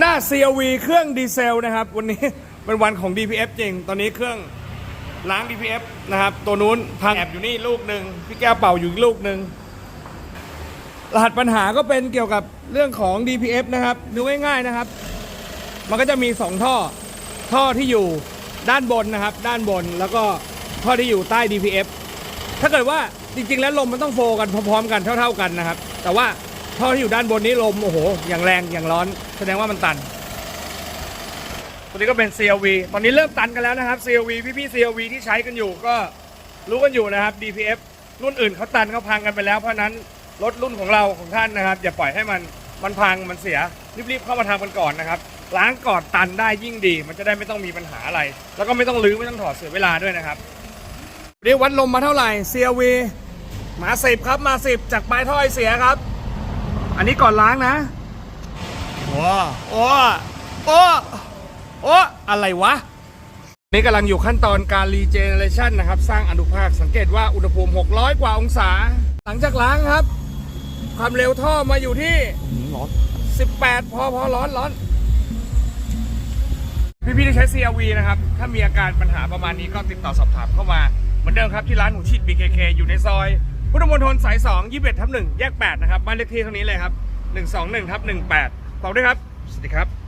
หน้า CRV เครื่องดีเซลนะครับ วันนี้ เป็นวันของ DPF จริง ตอนนี้เครื่องล้าง DPF นะครับ ตัวนู้นพังแอบอยู่นี่ลูกหนึ่งพี่แก้วเป่าอยู่อีกลูกหนึ่งรหัสปัญหาก็เป็นเกี่ยวกับเรื่องของ DPF นะครับดูง่ายๆนะครับ มันก็จะมี 2 ท่อ ท่อที่อยู่ด้านบนนะครับ ด้านบนแล้วก็ท่อที่อยู่ใต้ DPF ถ้าเกิดว่าจริงๆ แล้วลมมันต้องโฟกันพร้อมๆกันเท่า ๆกันนะครับ แต่ว่า ท่อที่อยู่ด้านบนนี้ลม โอ้โห อย่างแรงอย่างร้อน แสดงว่ามันตัน ตัวนี้ก็เป็น CLV ตอนนี้เริ่มตันกันแล้วนะครับ CLV พี่ๆ CLV ที่ใช้กันอยู่ก็รู้กันอยู่นะครับ DPF รุ่นอื่นเขาตันเขาพังกันไปแล้ว เพราะนั้นรถรุ่นของเราของท่านนะครับ อย่าปล่อยให้มันมันพังมันเสียรีบๆเข้ามาทำกันก่อนนะครับล้างก่อนตันได้ยิ่งดี มันจะได้ไม่ต้องมีปัญหาอะไร แล้วก็ไม่ต้องลื้อไม่ต้องถอดเสียเวลาด้วยนะครับเรียกวัดลมมาเท่าไหร่ CLV มาสิบครับมาสิบจากปลายท่อไอเสียครับ อันนี้ก่อนล้างนะว้าโอ้โอ้โอ้อะไรวะ นี่กำลังอยู่ขั้นตอนการรีเจเนเรชันนะครับ สร้างอนุภาคสังเกตว่าอุณหภูมิ 600 กว่าองศา หลังจากล้างครับ ความเร็วท่อมาอยู่ที่ร้อน18 พอพอร้อนร้อน พี่ๆที่ใช้ CRV นะครับ ถ้ามีอาการปัญหาประมาณนี้ก็ติดต่อสอบถามเข้ามา เหมือนเดิมครับที่ร้านหมูชิด BKK อยู่ในซอย พุทธมณฑลสาย2 21ทับ1แยก 8 นะครับ บ้านเลขที่เท่านี้เลยครับ 121ทับ18ตอบด้วยครับ สวัสดีครับ